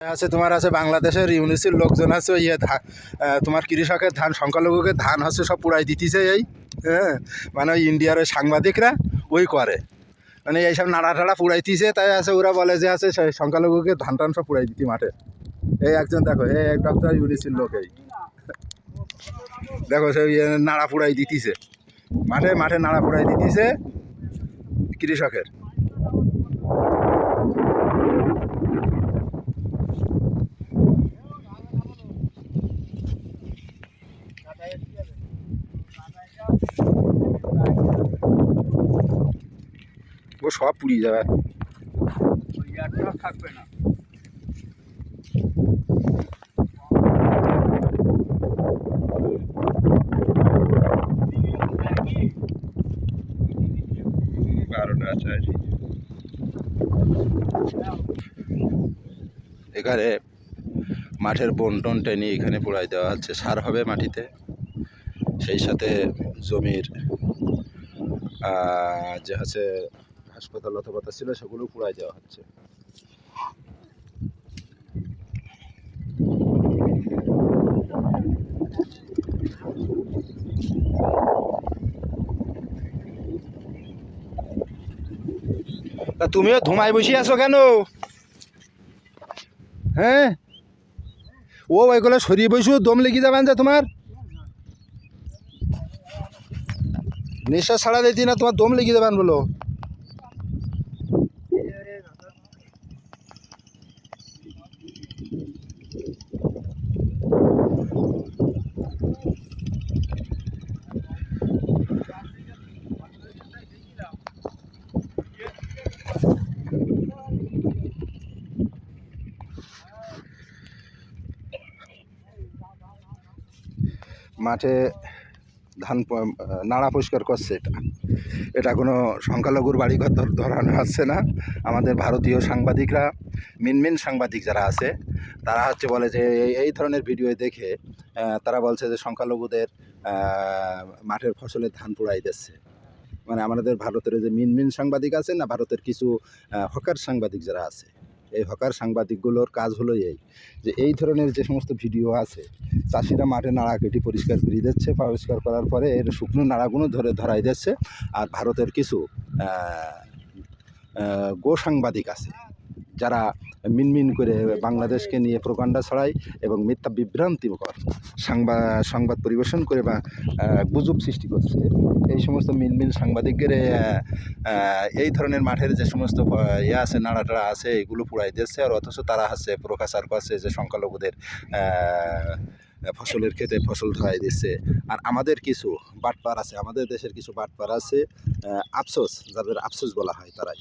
আছে, তোমার আছে বাংলাদেশের ইউনিসির লোকজন আছে ইয়ে তোমার কৃষকের ধান, সংখ্যালঘুকে ধান হচ্ছে সব পুড়াই দিতেছে এই হ্যাঁ? মানে ওই ইন্ডিয়ার সাংবাদিকরা ওই করে। মানে এইসব নাড়া টাড়া পুড়াইতেছে, তাই আছে, ওরা বলে যে আছে সংখ্যালঘুকে ধান টান সব পুড়াই দিতি মাঠে। এই একজন দেখো, এই এক ডক্টর ইউনিসির লোক এই। দেখো সেই ইয়ে নাড়া পুড়াই দিতেছে। মাঠে মাঠে নাড়া পুড়াই দিতেছে কৃষকের। ও সব পুড়িয়ে যাবে। থাকবে না বারোটা এখানে মাঠের বন টন টেনে এখানে পোড়াই দেওয়া হচ্ছে। সার হবে মাটিতে। সেই সাথে জমির যে হচ্ছে হাসপাতাল অথবা ছিল, সেগুলো পোড়াই দেওয়া হচ্ছে। তা তুমিও ধুমায় বসে আছো কেন? হ্যাঁ? ও ওইগুলো সরিয়ে বসু দম লেগে যাবেন যে তোমার? নিঃশ্বাস ছাড়া দিতি না তোমার দম লেগে দেবেন বলো। মাঠে ধান নাড়া পরিষ্কার করছে এটা। এটা কোনো সংখ্যালঘুর বাড়িঘর ধর- ধরানো হচ্ছে না। আমাদের ভারতীয় সাংবাদিকরা, মিনমিন সাংবাদিক যারা আছে, তারা হচ্ছে বলে যে এই ধরনের ভিডিও দেখে তারা বলছে যে সংখ্যালঘুদের মাঠের ফসলের ধান পোড়াই দিচ্ছে। মানে আমাদের ভারতের যে মিনমিন সাংবাদিক আছে না, ভারতের কিছু হকার সাংবাদিক যারা আছে এই হকার সাংবাদিকগুলোর কাজ হলো এই যে এই ধরনের যে সমস্ত ভিডিও আছে চাষিরা মাঠে নাড়া কেটে পরিষ্কার করে দিচ্ছে পরিষ্কার করার পরে এর শুকনো নাড়াগুলো ধরে ধরাই দিচ্ছে। আর ভারতের কিছু আহ, আহ, গো সাংবাদিক আছে যারা মিনমিন করে বাংলাদেশকে নিয়ে প্রকাণ্ডা ছড়ায় এবং মিথ্যা বিভ্রান্তিকর সংবাদ সংবাদ পরিবেশন করে বা গুজব সৃষ্টি করছে। এই সমস্ত মিনমিন সাংবাদিকদের এই ধরনের মাঠের যে সমস্ত ইয়ে আছে, নাড়াটাড়া আছে, এগুলো পুড়াই দিচ্ছে। আর অথচ তারা হচ্ছে প্রকাশার করছে যে সংখ্যালঘুদের ফসলের ক্ষেতে ফসল ধরাই দিচ্ছে। আর আমাদের কিছু বাটপার আছে, আমাদের দেশের কিছু বাটপার আছে আফসোস, যাদের আফসোস বলা হয় তারাই।